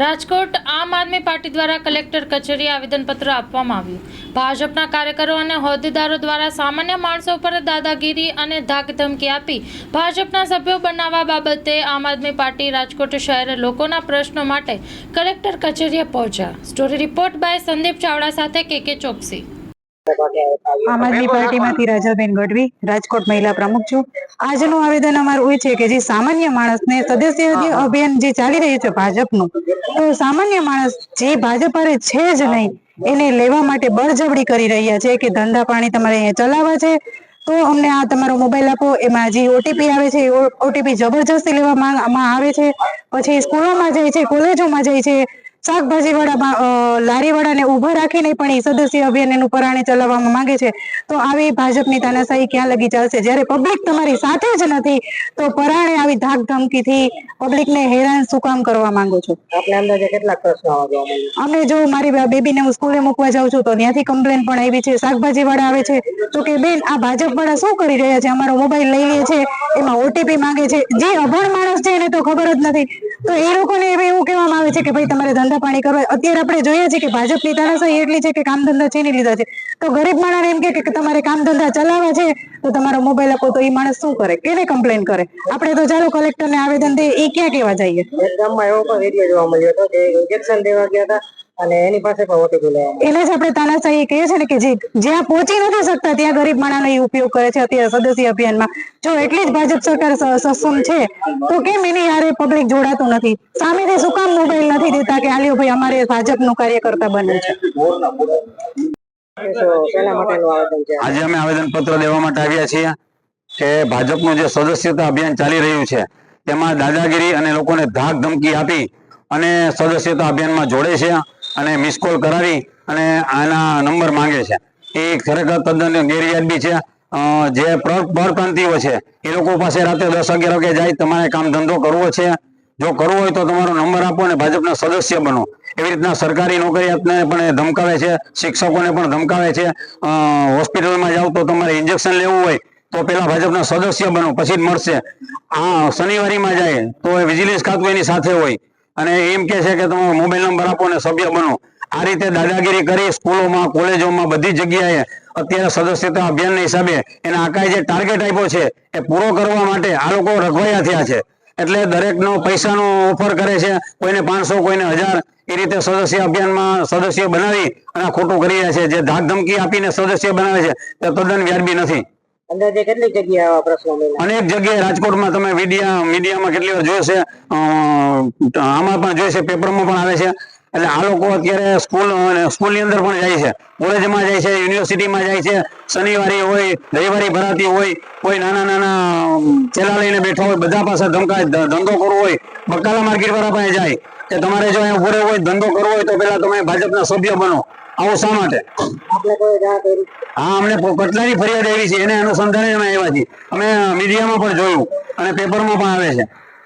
રાજકોટ આમ આદમી પાર્ટી દ્વારા કલેક્ટર કચેરીએ આવેદનપત્ર આપવામાં આવ્યું. ભાજપના કાર્યકરો અને હોદ્દેદારો દ્વારા સામાન્ય માણસો પર દાદાગીરી અને ધાકધમકી આપી ભાજપના સભ્યો બનાવવા બાબતે આમ આદમી પાર્ટી રાજકોટ શહેર લોકોના પ્રશ્નો માટે કલેક્ટર કચેરીએ પહોંચ્યા. Story report by Sandeep Chavda સાથે કે કે ચોકસી. આમ આદમી પાર્ટીમાંથી રાજાબેન ગઢવી રાજકોટ મહિલા પ્રમુખ છું. આજનું આવેદન અમારું એ છે કે જે સામાન્ય માણસને સદસ્ય અભિયાન જે ચાલી રહ્યું છે ભાજપનું તો સામાન્ય માણસ જે ભાજપ છે જ નહીં એને લેવા માટે બળજબડી કરી રહ્યા છે કે ધંધા પાણી તમારે અહીંયા ચલાવવા છે. તો અમને આ તમારો મોબાઈલ આપો એમાં જે ઓટીપી આવે છે ઓટીપી જબરજસ્તી લેવામાં આવે છે. પછી સ્કૂલોમાં જાય છે કોલેજોમાં જાય છે. શાકભાજી વાળા લારી વાળાને ઊભા રાખીને પણ એ સદસ્ય અભિયાન એનું પરાણે ચલાવવામાં માંગે છે. તો આવી ભાજપની તાનાશાહી ક્યાં લગી ચાલશે? જ્યારે પબ્લિક તમારી સાથે જ નથી તો પરાણે આવી ધાક ધમકીથી પબ્લિકને હેરાન શું કામ કરવા માંગો છો? આપણે અંદાજે કેટલાક પ્રશ્નો આવા અમે જો મારી બેબીને હું સ્કૂલે મૂકવા જાઉં છું તો ત્યાંથી કમ્પ્લેન પણ આવી છે શાકભાજી વાળા આવે છે. તો કે બેન આ ભાજપ વાળા શું કરી રહ્યા છે? અમારો મોબાઈલ લઈ લે છે એમાં ઓટીપી માંગે છે. જે અભણ માણસ છે એને તો ખબર જ નથી. તો એ લોકોને એવું કહેવામાં આવે છે કે ભાઈ તમારે ધંધા પાણી કરવા અત્યારે આપણે જોઈએ છે કે ભાજપની તાનાશાહી એટલી છે કે કામ ધંધા છીની લીધા છે. તો ગરીબ માણસ એમ કે તમારે કામ ધંધા ચલાવવા છે, તો તમારો મોબાઈલ આપો તો એ માણસ શું કરે? કેને કમ્પ્લેન કરે? આપણે તો ચાલો કલેક્ટરને આવેદન દે એ ક્યાં કેવા જઈએ? ગામમાં એવો પણ વીડિયો જોવા મળ્યો હતો કે ઇન્જેક્શન દેવા ગયા હતા. અને એની પાસે પણ ઓટીપી લેવા એને જ આપણે તાનાશાહી કહીએ છીએ ને કે જે જ્યાં પહોંચી નથી શકતા ત્યાં ગરીબ માણસનો એ ઉપયોગ કરે છે અત્યારે સદસ્ય અભિયાનમાં. જો એટલી જ ભાજપ સરકાર સક્ષમ છે તો કેમ એની યારે પબ્લિક જોડાતું નથી? સામેથી શું કામ મોબાઈલ નથી દેતા કે આલ્યો ભાઈ અમારે ભાજપનું કાર્યકર્તા બનવું છે. તો શેના માટેનું આવેદન છે? આજે અમે આવેદન પત્ર દેવા માટે આવ્યા છીએ કે ભાજપનું જે સદસ્યતા અભિયાન ચાલી રહ્યું છે તેમાં દાદાગીરી અને લોકોને ધાક ધમકી આપી અને સદસ્યતા અભિયાનમાં જોડે છે. અને મિસ કોલ કરાવી અને આના નંબર માંગે છે. એ ખરેખર તદ્દન ગેરવ્યાજબી છે. જે પ્ર- પરપ્રાંતિયો છે, એ લોકો પાસે રાતે દસ અગિયાર વાગે જાય, તમારે કામ ધંધો કરવો છે. જો કરવો હોય તો તમારો નંબર આપો અને ભાજપના સદસ્ય બનો. એવી રીતના સરકારી નોકરિયાતને પણ ધમકાવે છે, શિક્ષકોને પણ ધમકાવે છે. હોસ્પિટલમાં જાવ તો તમારે ઇન્જેક્શન લેવું હોય, તો પેલા ભાજપના સદસ્ય બનો, પછી જ મળશે. આ શનિવારીમાં જાય, તો વિજિલન્સ ખાતું એની સાથે હોય. અને એમ કે છે કે તમારો મોબાઈલ નંબર આપો અને સભ્ય બનો. આ રીતે દાદાગીરી કરી સ્કૂલોમાં, કોલેજોમાં બધી જગ્યાએ અત્યારે સદસ્યતા અભિયાનના હિસાબે એના આકાએ જે ટાર્ગેટ આપ્યો છે એ પૂરો કરવા માટે આ લોકો રઘવાયા થયા છે. એટલે દરેકનો પૈસાનો ઓફર કરે છે, કોઈને પાંચસો, કોઈને હજાર, એ રીતે સદસ્ય અભિયાનમાં સદસ્ય બનાવી અને ખોટું કરી રહ્યા છે. જે ધાક ધમકી આપીને સદસ્ય બનાવે છે, તે તદ્દન વ્યાજબી નથી. અંદાજે કેટલી જગ્યાએ આવા પ્રશ્નો અનેક જગ્યાએ રાજકોટમાં તમે મીડિયા મીડિયામાં કેટલી વાર જોયો છે? આમાં પણ જોઈ છે, પેપરમાં પણ આવે છે. એટલે આ લોકો અત્યારે સ્કૂલ સ્કૂલની અંદર પણ જાય છે. કોલેજમાં જાય છે, યુનિવર્સિટીમાં જાય છે. શનિવારે હોય, રવિવારે ભરાતી હોય, કોઈ નાના નાના ચેલા લઈને બેઠા હોય, બધા પાસે ધમકાય ધંધો કરવો હોય, બકાલા માર્કેટ વાળા પાસે જાય. કે તમારે જો અહીંયા ઊભો હોય, ધંધો કરવો હોય, તો પેલા તમે ભાજપના સભ્ય બનો. આવું શા માટે? હા અમને કટલાની કેટલાની ફરિયાદ આવી છે એને અનુસંધાને અમે આવ્યા છીએ. અમે મીડિયામાં પણ જોયું અને પેપરમાં પણ આવે છે.